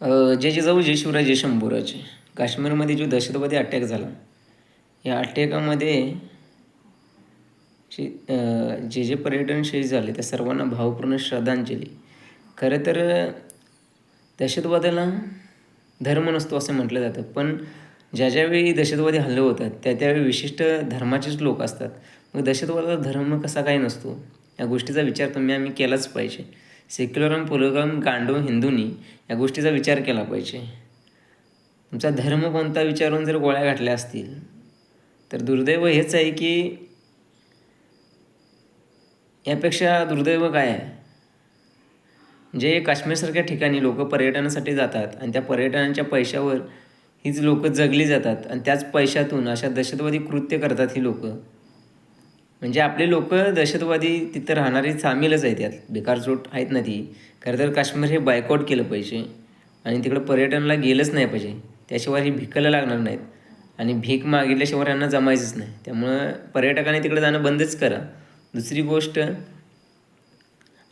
जे जे जाऊ जय जय शंभूराजे. काश्मीरमध्ये जो दहशतवादी अटॅक झाला या अटॅकामध्ये जे जे जे पर्यटन शहीद झाले त्या सर्वांना भावपूर्ण श्रद्धांजली. खरं तर दहशतवादाला धर्म नसतो असं म्हटलं जातं पण ज्या ज्यावेळी दहशतवादी हल्ले होतात त्या त्यावेळी विशिष्ट धर्माचेच लोक असतात. मग दहशतवादाचा धर्म कसा काय नसतो या गोष्टीचा विचार तुम्ही आम्ही केलाच पाहिजे. सेक्युलरम पुरोगम गांडो हिंदूंनी या गोष्टीचा विचार केला पाहिजे. तुमचा धर्म कोणता विचारून जर गोळ्या घातल्या असतील तर दुर्दैव हेच आहे की यापेक्षा दुर्दैव काय आहे? जे काश्मीरसारख्या ठिकाणी लोक पर्यटनासाठी जातात आणि त्या पर्यटनाच्या पैशावर हीच लोक जगली जातात आणि त्याच पैशातून अशा दहशतवादी कृत्य करतात ही लोक म्हणजे आपले लोक दहशतवादी तिथं राहणारी सामीलच आहेत यात. बेकारचोट आहेत ना ती. खरं तर काश्मीर हे बायकॉट केलं पाहिजे. आणि तिकडं पर्यटनाला गेलंच नाही पाहिजे. त्याशिवाय ही भिकायला लागणार नाहीत. आणि भीक मागितल्याशिवाय यांना जमायचंच नाही. त्यामुळं पर्यटकांनी तिकडे जाणं बंदच करा. दुसरी गोष्ट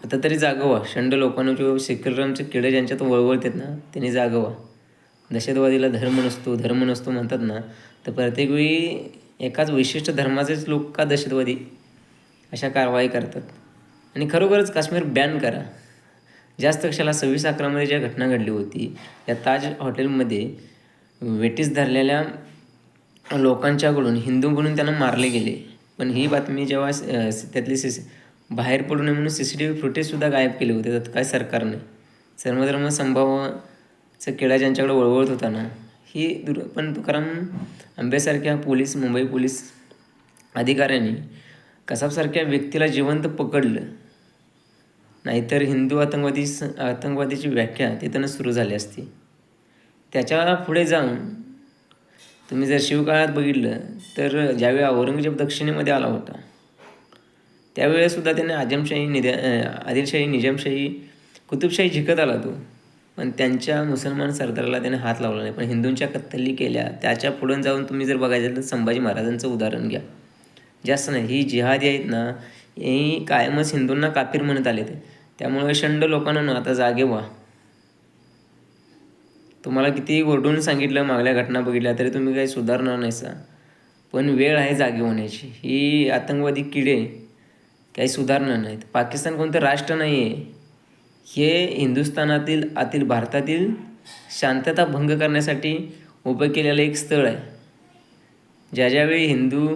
आता तरी जागवा. शंड लोकांना किंवा सेक्युलरचे किडे ज्यांच्यात वळवळतात ना त्यांनी जागवा. दहशतवादीला धर्म नसतो धर्म नसतो म्हणतात ना तर प्रत्येक वेळी एकाच विशिष्ट धर्माचेच लोक का दहशतवादी? अशा कारवाई करतात. आणि खरोखरच काश्मीर बॅन करा. जास्त कशाला सव्वीस अकरामध्ये ज्या घटना घडली होती या ताज हॉटेलमध्ये वेटीस धरलेल्या लोकांच्याकडून हिंदू म्हणून त्यांना मारले गेले. पण ही बातमी जेव्हा त्यातली सी बाहेर पडू नये म्हणून सी सी टी व्ही फुटेजसुद्धा गायब केले होते. त्यात काय सरकारने? सर्वधर्म संभावाचा किडा ज्यांच्याकडे वळवळत होता ना ही दुर पण तुकाराम आंबेसारख्या पोलीस मुंबई पोलीस अधिकाऱ्यांनी कसाबसारख्या व्यक्तीला जिवंत पकडलं. नाहीतर हिंदू आतंकवादी आतंकवादीची व्याख्या तिथूनच सुरू झाली असती. त्याच्या पुढे जाऊन तुम्ही जर शिवकाळात बघितलं तर ज्यावेळी औरंगजेब दक्षिणेमध्ये आला होता त्यावेळेसुद्धा त्याने आजमशाही निद्या आदिलशाही निजामशाही कुतुबशाही जिंकत आला तो. पण त्यांच्या मुसलमान सरदाराला त्याने हात लावला नाही. पण हिंदूंच्या कत्तली केल्या त्याच्या पुढून जाऊन तुम्ही जर बघायचं तर संभाजी महाराजांचं उदाहरण घ्या. जास्त नाही ही जिहादी आहेत ना ही कायमच हिंदूंना कापीर म्हणत आले ते त्यामुळे शंड लोकांना ना आता जागे व्हा. तुम्हाला किती ओरडून सांगितलं मागल्या घटना बघितल्या तरी तुम्ही काही सुधारणार नाहीसा. पण वेळ आहे जागे होण्याची. ही आतंकवादी किडे काही सुधारणार नाहीत. पाकिस्तान कोणतं राष्ट्र नाही आहे हे हिंदुस्थानातील आतील भारतातील शांतता भंग करण्यासाठी उभं केलेलं एक स्थळ आहे. ज्या ज्यावेळी हिंदू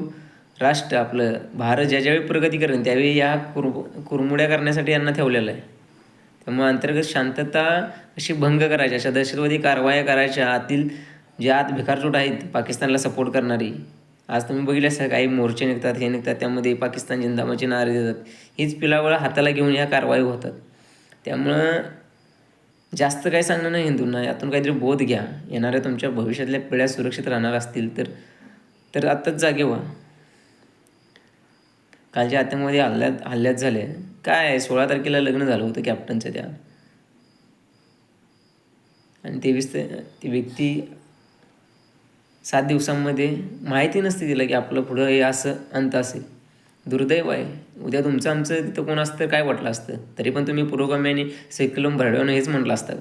राष्ट्र आपलं भारत ज्या ज्यावेळी प्रगती करेल त्यावेळी या कुर कुरमुड्या करण्यासाठी यांना ठेवलेलं आहे. त्यामुळे अंतर्गत शांतता अशी भंग करायच्या अशा दहशतवादी कारवाया करायच्या आतील जे आत भिकारचोट आहेत पाकिस्तानला सपोर्ट करणारी. आज तुम्ही बघितलं असं काही मोर्चे निघतात हे निघतात त्यामध्ये पाकिस्तान जिंदाबाचे नारे देतात. हीच पिलावळ हाताला घेऊन या कारवाई होतात. त्यामुळं जास्त काही सांगणं नाही हिंदूंना. यातून काहीतरी बोध घ्या. येणाऱ्या तुमच्या भविष्यातल्या पिढ्या सुरक्षित राहणार असतील तर तर आत्ताच जागे व्हा. कालच्या आतंकवादी हल्ल्यात हल्ल्यात झाले. काय सोळा तारखेला लग्न झालं होतं कॅप्टनचं त्या. आणि तेवीस ती व्यक्ती सात दिवसांमध्ये माहिती नसते तिला की आपलं पुढं हे असं अंत असेल. दुर्दैव आहे. उद्या तुमचं आमचं तिथं कोण असतं काय वाटलं असतं? तरी पण तुम्ही पुरोगाम्याने आणि सेक्युलम भरडवणं हेच म्हटलं असतं.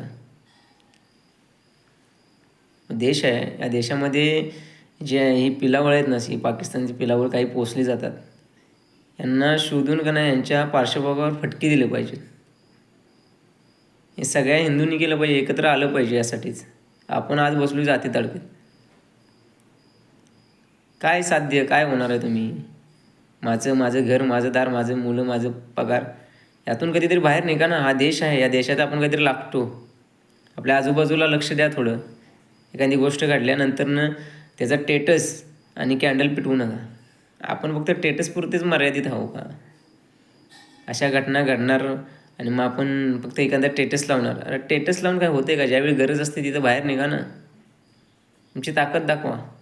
का देश आहे. या देशामध्ये जे ही पिलावळ आहेत ना ही पाकिस्तानची पिलावळ काही पोचली जातात. यांना शोधून का नाही यांच्या पार्श्वभागावर फटके दिले पाहिजेत. हे सगळ्या हिंदूंनी केलं पाहिजे एकत्र आलं पाहिजे यासाठीच. आपण आज बसलो जाती तडकत काय साध्य काय होणार आहे तुम्ही? माझं माझं घर माझं दार माझं मुलं माझं पगार. यातून कधीतरी बाहेर निघा ना. हा देश आहे. या देशात आपण काहीतरी लागतो. आपल्या आजूबाजूला लक्ष द्या थोडं. एखादी गोष्ट घडल्यानंतरनं त्याचा टेटस आणि कॅन्डल पिटवू नका. आपण फक्त टेटसपुरतेच मर्यादित आहो का? अशा घटना घडणार आणि मग आपण फक्त एखादा टेटस लावणार. अरे टेटस लावून काय होते का? ज्यावेळी गरज असते तिथं बाहेर निघा ना. तुमची ताकद दाखवा.